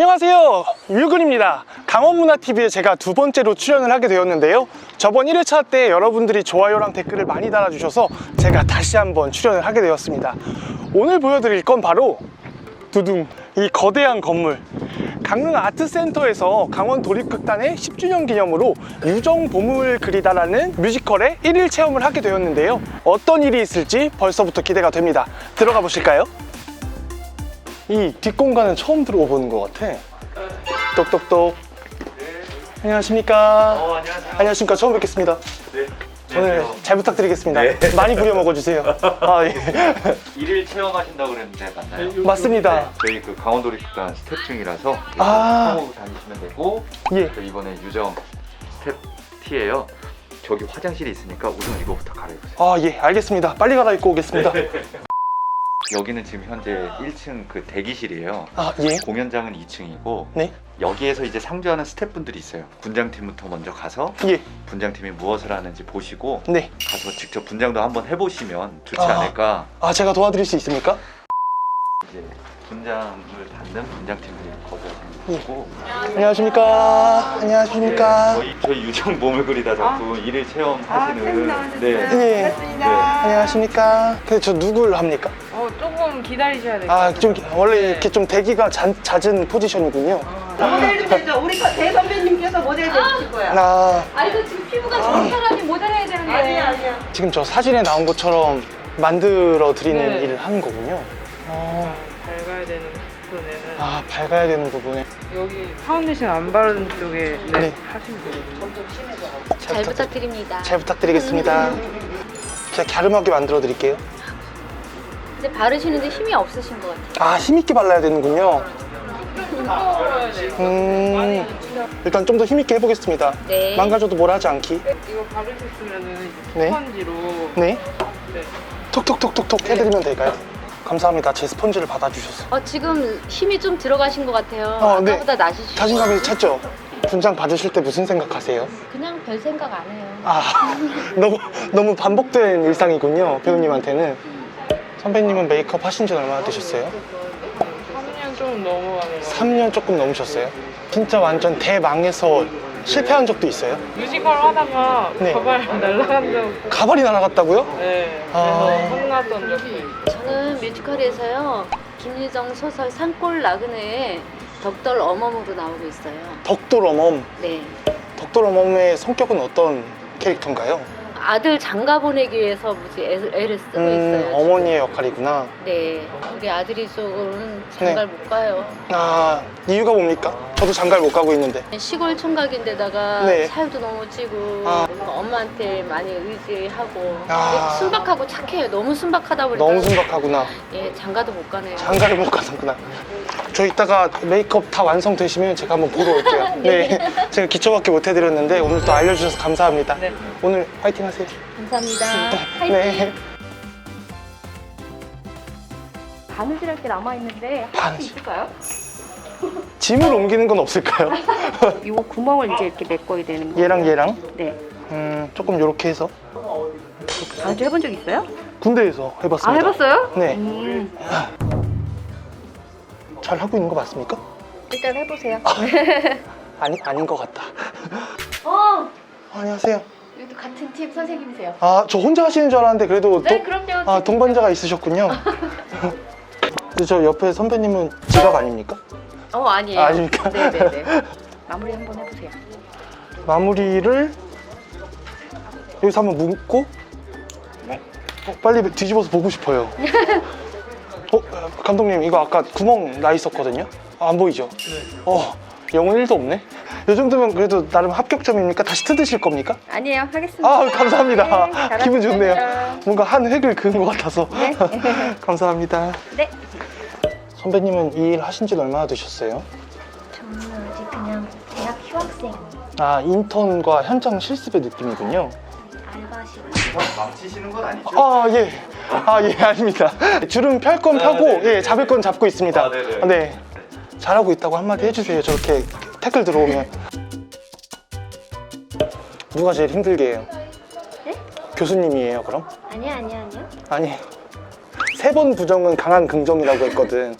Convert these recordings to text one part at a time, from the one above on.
안녕하세요. 율근입니다. 강원문화TV에 제가 두 번째로 출연을 하게 되었는데요. 저번 1회차 때 여러분들이 좋아요랑 댓글을 많이 달아주셔서 제가 다시 한번 출연을 하게 되었습니다. 오늘 보여드릴 건 바로 두둥 이 거대한 건물. 강릉 아트센터에서 강원 도립극단의 10주년 기념으로 유정 봄을 그리다라는 뮤지컬의 1일 체험을 하게 되었는데요. 어떤 일이 있을지 벌써부터 기대가 됩니다. 들어가 보실까요? 이 뒷공간은 처음 들어보는 것 같아. 똑똑똑. 안녕하십니까. 어, 안녕하세요. 안녕하십니까. 처음 뵙겠습니다. 네. 오늘 안녕하세요. 잘 부탁드리겠습니다. 네. 많이 부려 먹어주세요. 아, 예. 일일 체험하신다고 그랬는데 맞나요? 맞습니다. 저희 그 강원도립극단 스텝 중이라서 아. 하고 다니시면 되고 예. 저 이번에 유정 스텝 T예요. 저기 화장실이 있으니까 우선 이거부터 갈아입으세요. 아, 예. 알겠습니다. 빨리 갈아입고 오겠습니다. 여기는 지금 현재 1층 그 대기실이에요. 아, 예. 공연장은 2층이고 네. 여기에서 이제 상주하는 스태프분들이 있어요. 분장팀부터 먼저 가서 예. 분장팀이 무엇을 하는지 보시고 네. 가서 직접 분장도 한번 해보시면 좋지 아. 않을까. 아, 제가 도와드릴 수 있습니까? 이제 분장을 받는 분장팀들이 거기서 예. 안녕하십니까. 안녕하십니까. 저희 저희 유정 몸을 그리다 작품 일일 체험하시는 아, 네. 예. 네. 안녕하십니까. 근데 저 누굴 합니까? 어, 조금 기다리셔야 돼요. 아, 좀, 원래 이렇게 좀 대기가 잦, 잦은 포지션이군요. 모델 좀 해줘. 우리 대선배님께서 모델 해주실 거야. 아, 아 이거 지금 피부가 좋은 사람이 모델 해야 되는데 아니야, 아니야. 지금 저 사진에 나온 것처럼 만들어 드리는 네. 일을 하는 거군요. 어, 밝아야 되는 부분에는 아, 밝아야 되는 부분에 여기 파운데이션 안 바른 쪽에 네, 네. 하시면 되거든요. 잘 부탁- 부탁드립니다. 잘 부탁드리겠습니다. 제가 갸름하게 만들어 드릴게요. 근데 바르시는데 힘이 없으신 것 같아요. 아, 힘있게 발라야 되는군요. 음, 일단 좀 더 힘있게 해보겠습니다. 네. 망가져도 뭘 하지 않기. 이거 바르셨으면은 네. 스펀지로 네. 네. 톡톡톡톡톡 해드리면 될까요? 감사합니다. 제 스펀지를 받아주셔서. 어 지금 힘이 좀 들어가신 것 같아요. 어, 네. 아까보다 나으시죠? 자신감이 찼죠? 분장 받으실 때 무슨 생각하세요? 그냥 별 생각 안 해요. 아, 너무, 너무 반복된 일상이군요, 배우님한테는. 선배님은 메이크업 하신 지 얼마나 되셨어요? 3년 좀 넘어가는 거. 3년 조금 넘으셨어요? 진짜 완전 대망해서 실패한 적도 있어요? 뮤지컬 하다가 네. 가발 날라간 적. 가발이 날아갔다고요? 네. 아. 그래서 혼났던 적도 있고. 저는 뮤지컬에서요 김유정 소설 산골 나그네에 덕돌 어멈으로 나오고 있어요. 덕돌 어멈. 네. 덕돌 어멈의 성격은 어떤 캐릭터인가요? 아들 장가 보내기 위해서 무지 애- 애를 쓰고 음, 있어요. 어머니의 역할이구나. 네. 우리 아들이 쪽으로는 장가를 못 가요. 아, 이유가 뭡니까? 저도 장가를 못 가고 있는데. 시골 총각인데다가 네. 살도 너무 찌고 아. 엄마한테 많이 의지하고 아. 순박하고 착해요. 너무 순박하다 보니까 너무 순박하구나. 예 장가도 못 가네요. 장가를 못 가는구나. 저 이따가 메이크업 다 완성되시면 제가 한번 보러 올게요. 네. 제가 기초밖에 못 해드렸는데 오늘 또 알려주셔서 감사합니다. 네. 오늘 화이팅 하세요. 감사합니다. 화이팅. 네. 바느질 할 게 남아 있는데 할 수 바느질. 있을까요? 짐을 옮기는 건 없을까요? 요 구멍을 이제 이렇게 메꿔야 되는 거. 얘랑 얘랑? 네. 음, 조금 이렇게 해서. 바느질 해본 적 있어요? 군대에서 해봤습니다. 아 해봤어요? 네. 음, 잘 하고 있는 거 맞습니까? 일단 해보세요. 아니, 아닌 것 같다. 어 안녕하세요. 여기도 같은 팀 선생님이세요. 아, 저 혼자 하시는 줄 알았는데 그래도 네 동- 그럼요. 아, 동반자가 있으셨군요. 근데 저 옆에 선배님은 지각 아닙니까? 어 아니에요. 아, 아닙니까? 네네네. 마무리 한번 해보세요. 마무리를 여기서 한번 묶고 네. 어, 빨리 뒤집어서 보고 싶어요. 어, 감독님 이거 아까 구멍 나 있었거든요. 아, 안 보이죠? 어, 영혼 1도 없네. 이 정도면 그래도 나름 합격점입니까? 다시 뜯으실 겁니까? 아니에요. 하겠습니다. 아, 감사합니다. 네. 기분 좋네요. 뭔가 한 획을 그은 것 같아서. 네. 감사합니다. 네. 선배님은 이 일 하신 지 얼마나 되셨어요? 저는 아직 그냥 대학 휴학생 아, 인턴과 현장 실습의 느낌이군요. 알바식 망치시는 건 아니죠? 아, 예. 아, 예, 아닙니다. 주름 펼건 펴고, 네, 네. 예, 잡을 건 잡고 있습니다. 아, 네네. 네. 잘하고 있다고 한마디 해주세요. 저렇게 태클 들어오면. 누가 제일 힘들게 해요? 네? 교수님이에요, 그럼? 아니야 아니야 아니야 아니. 세 번 부정은 강한 긍정이라고 했거든.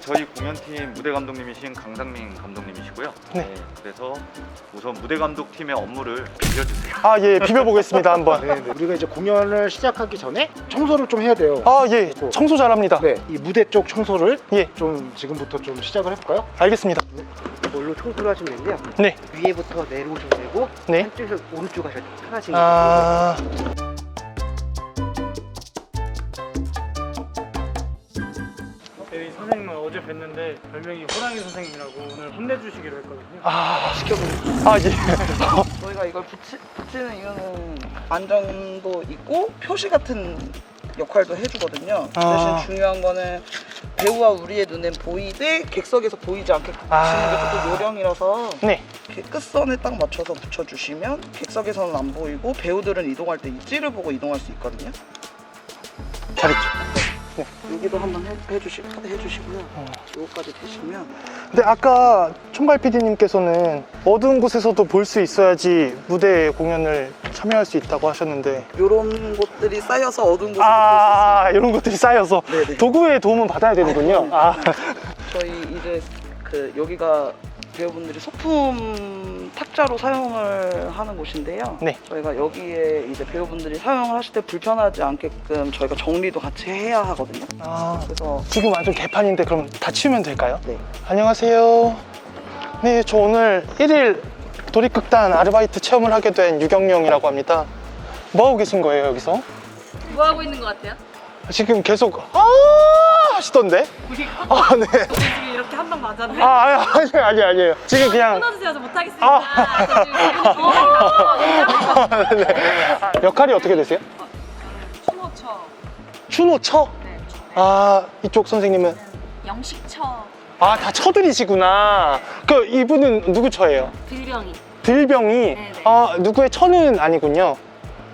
저희 공연팀 무대 감독님이신 강상민 감독님이시고요. 네. 그래서 우선 무대 감독팀의 업무를 빌려주세요. 아, 예, 비벼보겠습니다, 한번. 네, 네. 우리가 이제 공연을 시작하기 전에 청소를 좀 해야 돼요. 아, 예, 청소 잘합니다. 네, 이 무대 쪽 청소를 예, 좀 지금부터 좀 시작을 해볼까요? 알겠습니다. 뭘로 청소를 하시면 되는데요. 네, 위에부터 내려오셔도 되고 네. 한쪽에서 오른쪽 가셔도 편하시게 아, 저희 뵀는데 별명이 호랑이 선생님이라고 오늘 혼내주시기로 했거든요. 아, 아, 예. 저희가 이걸 붙이, 붙이는 이유는 안정도 있고 표시 같은 역할도 해주거든요. 아. 대신 중요한 거는 배우와 우리의 눈엔 보이되 객석에서 보이지 않게 붙이는 아. 게 조금 요령이라서 네. 이렇게 끝선에 딱 맞춰서 붙여주시면 객석에서는 안 보이고 배우들은 이동할 때 이 찌를 보고 이동할 수 있거든요. 잘했죠. 여기도 한번 해, 해주시, 해주시고요. 어. 요거까지 되시면 근데 아까 총괄 PD님께서는 어두운 곳에서도 볼 수 있어야지 무대 공연을 참여할 수 있다고 하셨는데 요런 곳들이 쌓여서 어두운 곳에 아 이런 것들이 쌓여서 네네. 도구의 도움은 받아야 되는군요. 아, 저희 이제 그 여기가 배우분들이 소품 탁자로 사용을 하는 곳인데요. 네. 저희가 여기에 이제 배우분들이 사용을 하실 때 불편하지 않게끔 저희가 정리도 같이 해야 하거든요. 아, 그래서 지금 완전 개판인데 그럼 다 치우면 될까요? 네. 안녕하세요. 네, 저 오늘 1일 도립극단 아르바이트 체험을 하게 된 유경영이라고 합니다. 뭐 하고 계신 거예요 여기서? 뭐 하고 있는 것 같아요? 지금 계속 아 하시던데? 아 네. 지금 이렇게 한 방 맞았네. 아 아니 아니 아니 아니에요. 지금 그냥 끊어주세요. 저 못하겠습니다. 아. 저 지금 기분이 네. 아, 역할이 어떻게 되세요? 추모처. 추노처? 네. 아 이쪽 선생님은 영식처 아 다 처들이시구나. 그 이분은 누구 처예요? 들병이. 들병이 네 네. 아 누구의 처는 아니군요.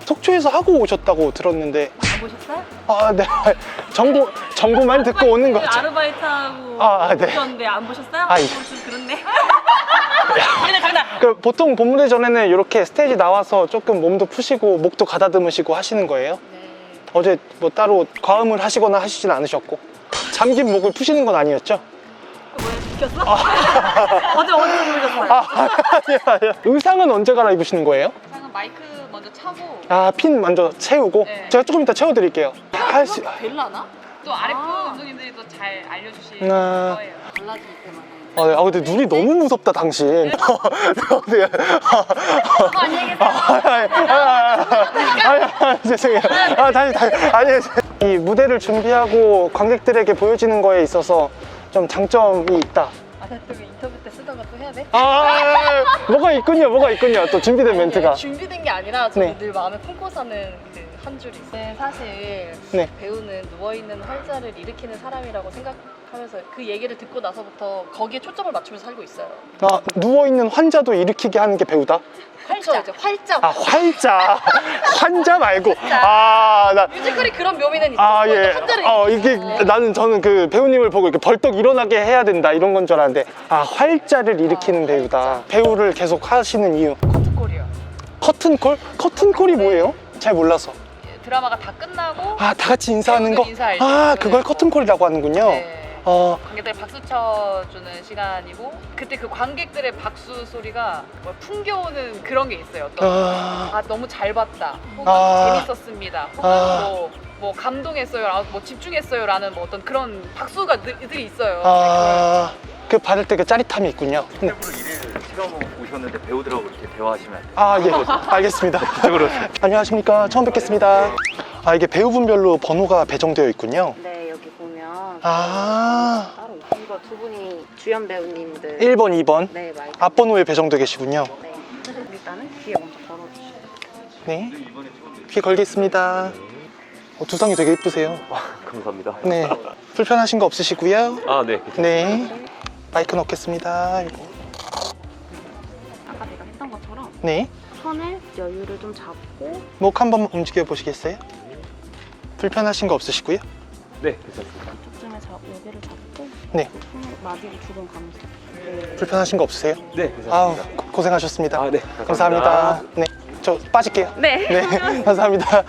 속초에서 하고 오셨다고 들었는데 안 보셨어요? 아 네. 정보 정보만 듣고 오는 거죠. 아르바이트하고 아, 아, 네. 오셨는데 안 보셨어요? 아, 예. 어, 좀 그렇네. 장난 장난. 그 보통 본무대 전에는 이렇게 스테이지 나와서 조금 몸도 푸시고 목도 가다듬으시고 하시는 거예요? 네. 어제 뭐 따로 과음을 하시거나 하시진 않으셨고 잠긴 목을 푸시는 건 아니었죠? 뭐야 비켰어? 어제 어디서 보셨어요? 아 아니야 아니야 의상은 언제 갈아입으시는 거예요? 방금 마이크 먼저 차고 아 핀 먼저 채우고 네. 제가 조금 이따 채워드릴게요 할 수 될라나? 또 아랫부 아. 감독님들이 또 잘 알려주실 아. 거예요. 때마다. 아, 네. 아 근데 눈이 너무 무섭다 당신 네. 네. 안녕히 계세요. 죄송해요. 아, 다시, 다시. 아니, 이 무대를 준비하고 관객들에게 보여지는 거에 있어서 좀 장점이 있다. 아, 또 인터뷰 때? 아, 뭐가 있군요, 뭐가 있군요. 또 준비된 멘트가. 준비된 게 아니라 저는 네. 늘 마음에 품고 사는 그 한 줄이 있어요. 사실 네. 배우는 누워있는 활자를 일으키는 사람이라고 생각 하면서 그 얘기를 듣고 나서부터 거기에 초점을 맞추면서 살고 있어요. 아, 누워있는 환자도 일으키게 하는 게 배우다? 활자. 이제 활자. 아, 환자. 환자 말고. 아, 나. 뮤지컬이 그런 묘미는 있어. 아, 예. 환자를 어, 이게 나는 저는 그 배우님을 보고 이렇게 벌떡 일어나게 해야 된다 이런 건 줄 알았는데 아, 활자를 일으키는 배우다. 배우를 계속 하시는 이유. 커트콜이요. 커튼콜? 커튼콜이 뭐예요? 잘 몰라서. 드라마가 다 끝나고 아, 다 같이 인사하는 거? 인사할 때. 아, 네. 그걸 커튼콜이라고 하는군요. 네. 어, 관객들 박수 쳐주는 시간이고 그때 그 관객들의 박수 소리가 뭐 풍겨오는 그런 게 있어요. 어떤 아, 아 너무 잘 봤다. 혹은 아. 재밌었습니다. 혹은 아. 뭐, 뭐 감동했어요. 아, 뭐 집중했어요라는 뭐 어떤 그런 박수가 늘, 늘 있어요. 아, 그 받을 때 그 짜릿함이 있군요. 네. 일부러 일을 실험 오셨는데 배우들하고 이렇게 대화하시면 안 돼요. 아, 예. 알겠습니다. 안녕하십니까. 처음 뵙겠습니다. 아, 이게 배우분별로 번호가 배정되어 있군요. 네, 아, 따로 이거 두 분이 주연 배우님들 1번, 2번. 네, 마이크 앞번호에 배정되어 계시군요. 네. 일단은 귀에 먼저 걸어주시고 네. 귀 걸겠습니다. 어, 두상이 되게 이쁘세요. 감사합니다. 네. 불편하신 거 없으시고요. 아, 네. 네. 마이크 넣겠습니다. 이거. 아까 내가 했던 것처럼 네. 손을 여유를 좀 잡고 목 한번 움직여 보시겠어요? 불편하신 거 없으시고요. 네, 괜찮습니다. 여기를 잡고 네. 마디를 감싸 네. 불편하신 거 없으세요? 네, 아우 괜찮습니다. 고- 고생하셨습니다. 아, 네. 감사합니다. 네. 저 빠질게요. 네. 네. 감사합니다.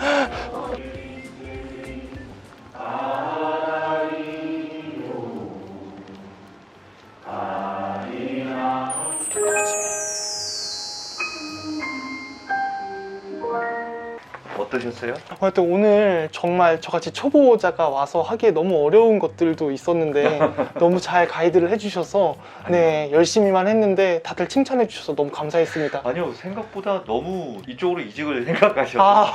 어떠셨어요? 하여튼 오늘 정말 저같이 초보자가 와서 하기에 너무 어려운 것들도 있었는데 너무 잘 가이드를 해주셔서 네 열심히만 했는데 다들 칭찬해 주셔서 너무 감사했습니다. 아니요 생각보다 너무 이쪽으로 이직을 생각하셔서 아,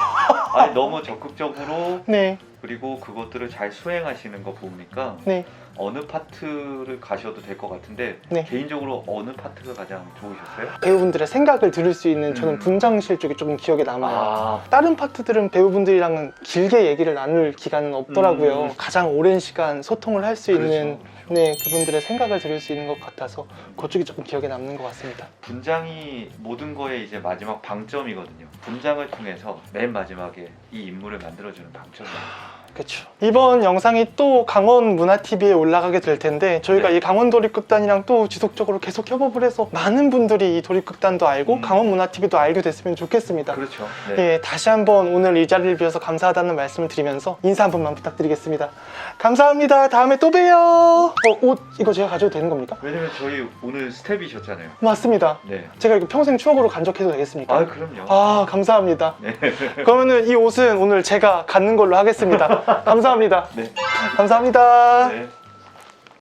아니 너무 적극적으로 네, 그리고 그것들을 잘 수행하시는 거 보니까 네. 어느 파트를 가셔도 될 것 같은데 네. 개인적으로 어느 파트가 가장 좋으셨어요? 배우분들의 생각을 들을 수 있는 저는 음. 분장실 쪽이 조금 기억에 남아요. 아 다른 파트들은 배우분들이랑은 길게 얘기를 나눌 기간은 없더라고요. 음. 가장 오랜 시간 소통을 할 수 있는 그렇죠. 네 그분들의 생각을 들을 수 있는 것 같아서 그쪽이 조금 기억에 남는 것 같습니다. 분장이 모든 거의 이제 마지막 방점이거든요. 분장을 통해서 맨 마지막에 이 인물을 만들어주는 방점이에요. 그렇죠. 이번 영상이 또 강원 문화 TV에 올라가게 될 텐데 저희가 네. 이 강원 도립극단이랑 또 지속적으로 계속 협업을 해서 많은 분들이 이 도립극단도 알고 음. 강원 문화 TV도 알게 됐으면 좋겠습니다. 그렇죠. 네. 예, 다시 한번 오늘 이 자리를 비워서 감사하다는 말씀을 드리면서 인사 한 번만 부탁드리겠습니다. 감사합니다. 다음에 또 봬요. 어, 옷 이거 제가 가져도 되는 겁니까? 왜냐면 저희 오늘 스텝이셨잖아요. 맞습니다. 네. 제가 이거 평생 추억으로 간직해도 되겠습니까? 아 그럼요. 아, 감사합니다. 네. 그러면은 이 옷은 오늘 제가 갖는 걸로 하겠습니다. 감사합니다. 네. 감사합니다. 네.